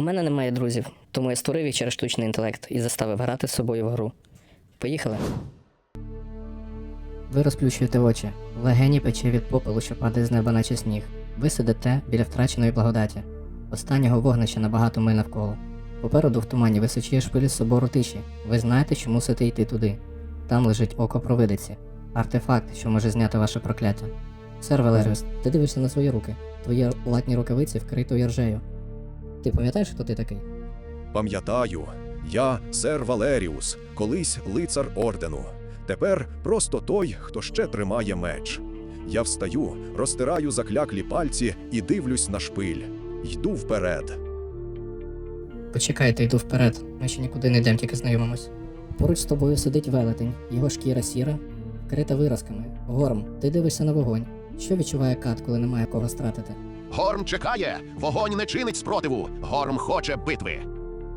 У мене немає друзів, тому я створив їх через штучний інтелект і заставив грати з собою в гру. Поїхали. Ви розплющуєте очі. Легені пече від попелу, що падає з неба, наче сніг. Ви сидите біля втраченої благодаті. Останнього вогнища набагато миль навколо. Попереду в тумані височіє шпилі собору тиші. Ви знаєте, що мусите йти туди. Там лежить око провидиці. Артефакт, що може зняти ваше прокляття. Сер Валеріус, ти дивишся на свої руки. Твої латні рукавиці вкрито іржею. Ти пам'ятаєш, хто ти такий? Пам'ятаю, я сер Валеріус, колись лицар ордену. Тепер просто той, хто ще тримає меч. Я встаю, розтираю закляклі пальці і дивлюсь на шпиль. Йду вперед. Почекайте, йду вперед. Ми ще нікуди не йдемо, тільки знайомимось. Поруч з тобою сидить велетень, його шкіра сіра, вкрита виразками. Горм, ти дивишся на вогонь. Що відчуває кат, коли немає кого стратити? Горм чекає, вогонь не чинить спротиву. Горм хоче битви.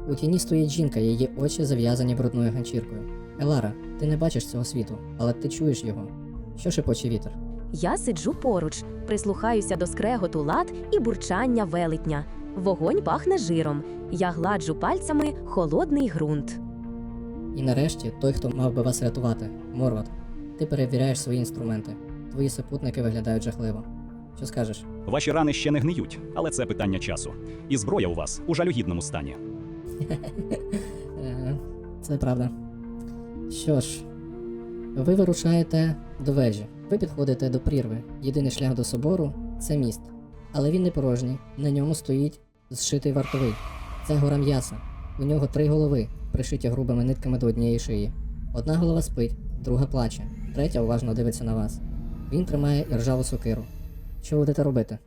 У тіні стоїть жінка, її очі зав'язані брудною ганчіркою. Елара, ти не бачиш цього світу, але ти чуєш його. Що шепоче вітер? Я сиджу поруч, прислухаюся до скреготу лад і бурчання велетня. Вогонь пахне жиром. Я гладжу пальцями холодний ґрунт. І нарешті той, хто мав би вас рятувати, Морват. Ти перевіряєш свої інструменти. Твої супутники виглядають жахливо. Що скажеш? Ваші рани ще не гниють, але це питання часу. І зброя у вас у жалюгідному стані. Е, Це правда. Що ж, ви вирушаєте до вежі. Ви підходите до прірви. Єдиний шлях до собору це міст. Але він не порожній. На ньому стоїть зшитий вартовий. Це гора м'яса. У нього три голови, пришиті грубими нитками до однієї шиї. Одна голова спить, друга плаче, третя уважно дивиться на вас. Він тримає іржаву сокиру. Що ви будете робити?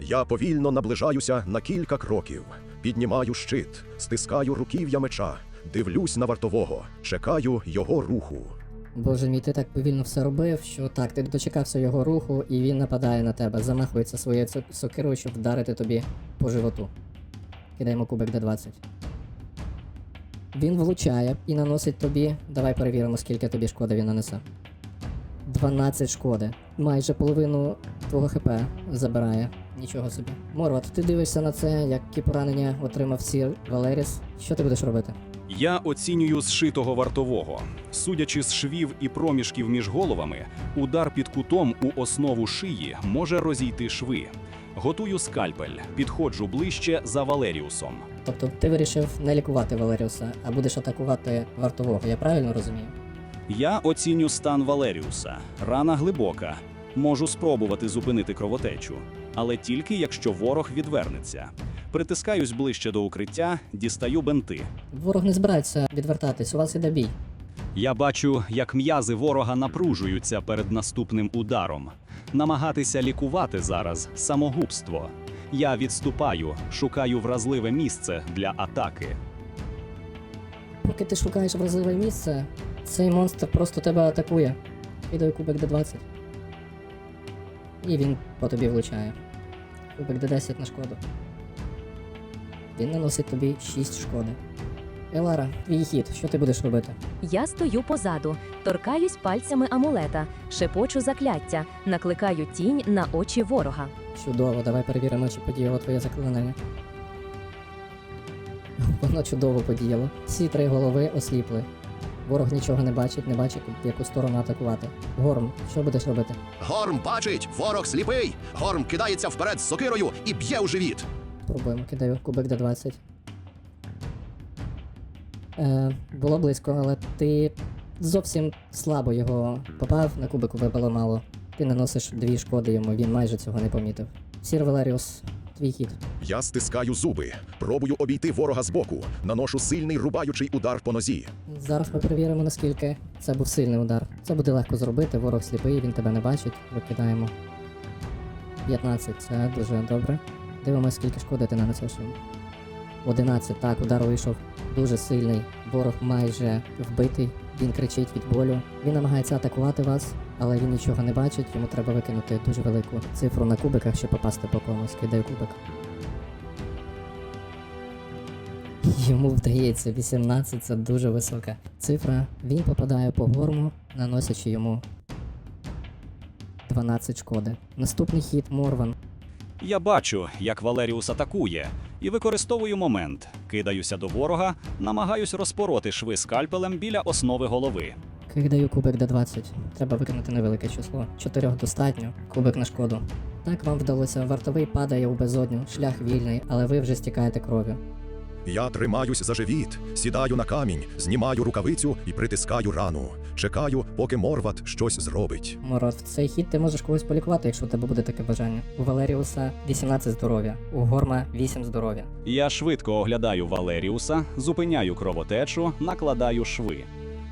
Я повільно наближаюся на кілька кроків, піднімаю щит, стискаю руків'я меча, дивлюсь на вартового, чекаю його руху. Боже мій, ти так повільно все робив, що так, ти дочекався його руху, і він нападає на тебе, замахується своєю сокирою, щоб вдарити тобі по животу. Кидаємо кубик Д20. Він влучає і наносить тобі. Давай перевіримо, скільки тобі шкоди він нанесе. 12 шкоди. Майже половину твого ХП забирає. Нічого собі. Морват, ти дивишся на це, які поранення отримав сір Валеріс. Що ти будеш робити? Я оцінюю зшитого вартового. Судячи з швів і проміжків між головами, удар під кутом у основу шиї може розійти шви. Готую скальпель, підходжу ближче за Валеріусом. Тобто ти вирішив не лікувати Валеріуса, а будеш атакувати вартового, я правильно розумію? Я оціню стан Валеріуса. Рана глибока. Можу спробувати зупинити кровотечу, але тільки якщо ворог відвернеться. Притискаюсь ближче до укриття, дістаю бенти. Ворог не збирається відвертатись, у вас іде бій. Я бачу, як м'язи ворога напружуються перед наступним ударом. Намагатися лікувати зараз самогубство. Я відступаю, шукаю вразливе місце для атаки. Поки ти шукаєш вразливе місце, цей монстр просто тебе атакує. Кидаю кубик Д20. І він по тобі влучає. Кубик Д10 на шкоду. Він наносить тобі 6 шкоди. Елара, твій хід, що ти будеш робити? Я стою позаду, торкаюсь пальцями амулета, шепочу закляття, накликаю тінь на очі ворога. Чудово, давай перевіримо, чи подіяло твоє заклинання. Воно чудово подіяло. Всі три голови осліпли. Ворог нічого не бачить, не бачить, в яку сторону атакувати. Горм, що будеш робити? Горм бачить, ворог сліпий. Горм кидається вперед з сокирою і б'є у живіт. Пробуємо, кидаю кубик Д20. Е, було близько, але ти зовсім слабо його попав, на кубику вибило мало. Ти наносиш дві шкоди йому, він майже цього не помітив. Сір Валеріус, твій хід. Я стискаю зуби, пробую обійти ворога збоку, наношу сильний рубаючий удар по нозі. Зараз ми перевіримо, наскільки це був сильний удар. Це буде легко зробити, ворог сліпий, він тебе не бачить. Викидаємо. 15, це дуже добре. Дивимося, скільки шкоди ти нанесеш йому. 11, так, удар вийшов дуже сильний. Ворог майже вбитий. Він кричить від болю. Він намагається атакувати вас, але він нічого не бачить. Йому треба викинути дуже велику цифру на кубиках, щоб попасти по комусь. Кидаю кубик. Йому вдається 18, це дуже висока цифра. Він попадає по горму, наносячи йому 12 шкоди. Наступний хід Морван. Я бачу, як Валеріус атакує, і використовую момент. Кидаюся до ворога, намагаюсь розпороти шви скальпелем біля основи голови. Кидаю кубик Д20. Треба виконати невелике число. Чотирьох достатньо. Кубик на шкоду. Так вам вдалося, вартовий падає у безодню, шлях вільний, але ви вже стікаєте кров'ю. Я тримаюсь за живіт, сідаю на камінь, знімаю рукавицю і притискаю рану. Чекаю, поки Морват щось зробить. Мород, в цей хід ти можеш когось полікувати, якщо у тебе буде таке бажання. У Валеріуса 18 здоров'я, у Горма 8 здоров'я. Я швидко оглядаю Валеріуса, зупиняю кровотечу, накладаю шви.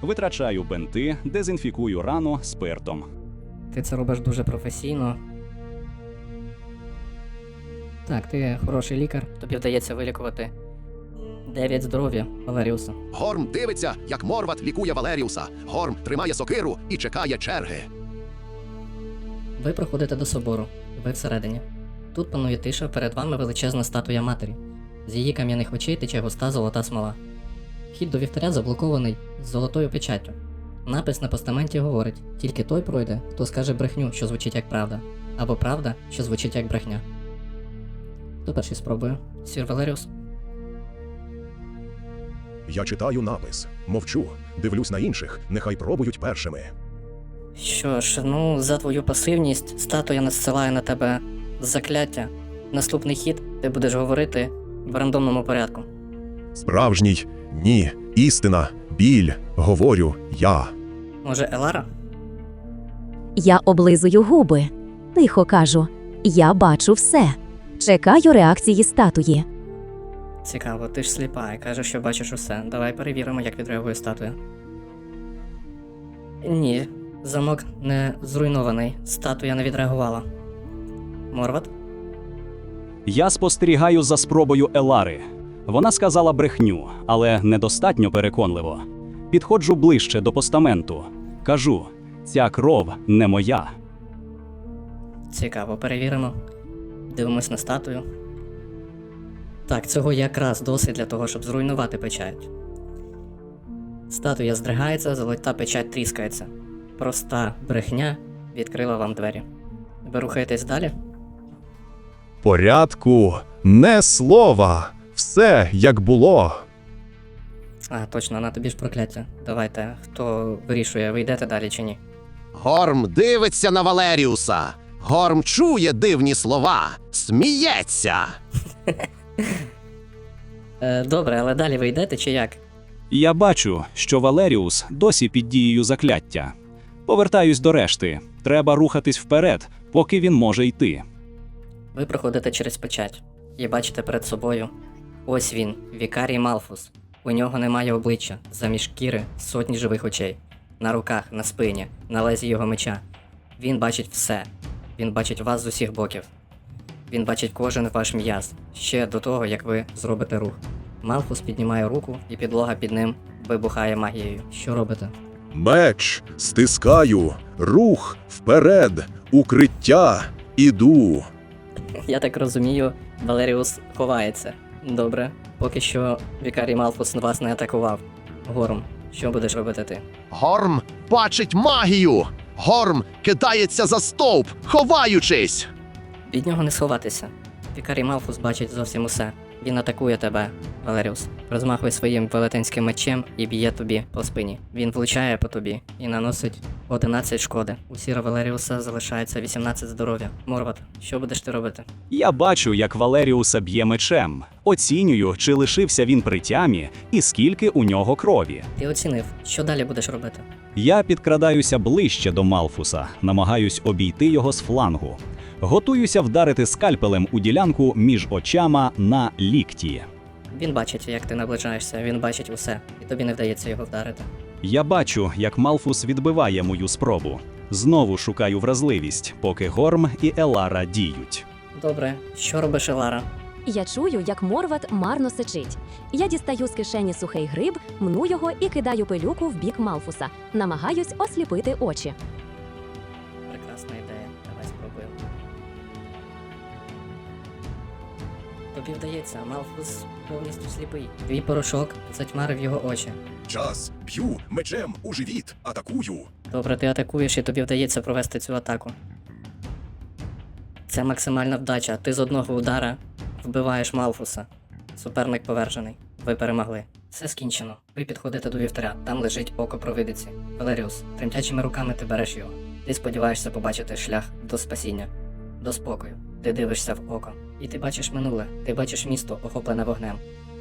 Витрачаю бенти, дезінфікую рану спиртом. Ти це робиш дуже професійно. Так, ти хороший лікар, тобі вдається вилікувати 9 здоров'я Валеріуса. Горм дивиться, як Морват лікує Валеріуса. Горм тримає сокиру і чекає черги. Ви проходите до собору, ви всередині. Тут панує тиша, перед вами величезна статуя матері. З її кам'яних очей тече густа золота смола. Вхід до вівтаря заблокований з золотою печаттю. Напис на постаменті говорить: тільки той пройде, хто скаже брехню, що звучить як правда, або правда, що звучить як брехня. Хто перший спробує? Сір Валеріус? Я читаю напис, мовчу, дивлюсь на інших, нехай пробують першими. Що ж, ну, за твою пасивність статуя надсилає на тебе закляття. Наступний хід ти будеш говорити в рандомному порядку. Справжній ні, істина, біль, говорю я. Може, Елара? Я облизую губи. Тихо кажу: Я бачу все. Чекаю реакції статуї. Цікаво, ти ж сліпа і кажеш, що бачиш усе. Давай перевіримо, як відреагує статуя. Ні, замок не зруйнований. Статуя не відреагувала. Морват? Я спостерігаю за спробою Елари. Вона сказала брехню, але недостатньо переконливо. Підходжу ближче до постаменту. Кажу: ця кров не моя. Цікаво, перевіримо. Дивимось на статую. Так, цього якраз досить для того, щоб зруйнувати печать. Статуя здригається, золота печать тріскається. Проста брехня відкрила вам двері. Ви рухаєтесь далі? Порядку, не слова, все як було. А, точно, на тобі ж прокляття. Давайте, хто вирішує, ви йдете далі чи ні? Горм дивиться на Валеріуса. Горм чує дивні слова, сміється. Е, добре, але далі ви йдете чи як? Я бачу, що Валеріус досі під дією закляття. Повертаюсь до решти. Треба рухатись вперед, поки він може йти. Ви проходите через печать і бачите перед собою. Ось він, Вікарій Малфус. У нього немає обличчя, заміж шкіри сотні живих очей. На руках, на спині, на лезі його меча. Він бачить все. Він бачить вас з усіх боків. Він бачить кожен ваш м'яз, ще до того, як ви зробите рух. Малфус піднімає руку, і підлога під ним вибухає магією. Що робите? Меч, стискаю, рух вперед, укриття, іду. Я так розумію, Валеріус ховається. Добре, поки що Вікарій Малфус вас не атакував. Горм, що будеш робити ти? Горм бачить магію. Горм кидається за стовп, ховаючись. Від нього не сховатися. Вікарій Малфус бачить зовсім усе. Він атакує тебе, Валеріус. Розмахує своїм велетенським мечем і б'є тобі по спині. Він влучає по тобі і наносить 11 шкоди. У Сіра Валеріуса залишається 18 здоров'я. Морват, що будеш ти робити? Я бачу, як Валеріуса б'є мечем. Оцінюю, чи лишився він при тямі і скільки у нього крові. Ти оцінив, що далі будеш робити? Я підкрадаюся ближче до Малфуса, намагаюсь обійти його з флангу. Готуюся вдарити скальпелем у ділянку між очима на лікті. Він бачить, як ти наближаєшся, він бачить усе, і тобі не вдається його вдарити. Я бачу, як Малфус відбиває мою спробу. Знову шукаю вразливість, поки Горм і Елара діють. Добре, що робиш, Елара? Я чую, як морват марно сичить. Я дістаю з кишені сухий гриб, мну його і кидаю пилюку в бік Малфуса. Намагаюсь осліпити очі. Тобі вдається, Малфус повністю сліпий. Твій порошок затьмарив його очі. Час, б'ю мечем у живіт, атакую. Добре, ти атакуєш і тобі вдається провести цю атаку. Це максимальна вдача. Ти з одного удара вбиваєш Малфуса. Суперник повержений. Ви перемогли. Все скінчено. Ви підходите до вівтаря, там лежить око провидиці. Валеріус, тремтячими руками ти береш його. Ти сподіваєшся побачити шлях до спасіння, до спокою. Ти дивишся в око. І ти бачиш минуле, ти бачиш місто, охоплене вогнем.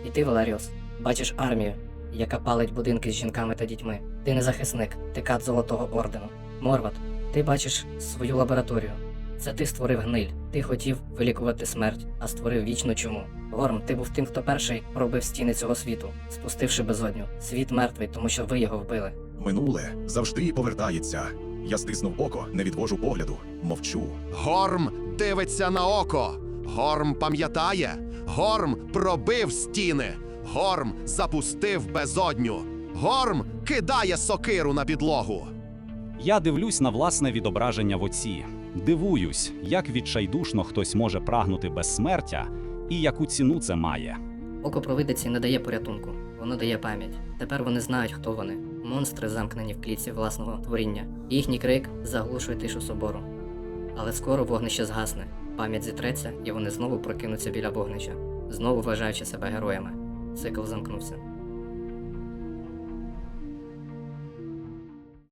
І ти, Валеріус, бачиш армію, яка палить будинки з жінками та дітьми. Ти не захисник, ти кат Золотого ордену. Морват, ти бачиш свою лабораторію. Це ти створив гниль. Ти хотів вилікувати смерть, а створив вічну чуму. Горм, ти був тим, хто перший пробив стіни цього світу, спустивши безодню. Світ мертвий, тому що ви його вбили. Минуле завжди повертається. Я стиснув око, не відвожу погляду, мовчу. Горм дивиться на око. Горм пам'ятає. Горм пробив стіни. Горм запустив безодню. Горм кидає сокиру на підлогу. Я дивлюсь на власне відображення в оці. Дивуюсь, як відчайдушно хтось може прагнути безсмертя і яку ціну це має. Око провидиці не дає порятунку, воно дає пам'ять. Тепер вони знають, хто вони. Монстри замкнені в клітці власного творіння. Їхній крик заглушує тишу собору. Але скоро вогнище згасне, пам'ять зітреться, і вони знову прокинуться біля вогнища, знову вважаючи себе героями. Цикл замкнувся.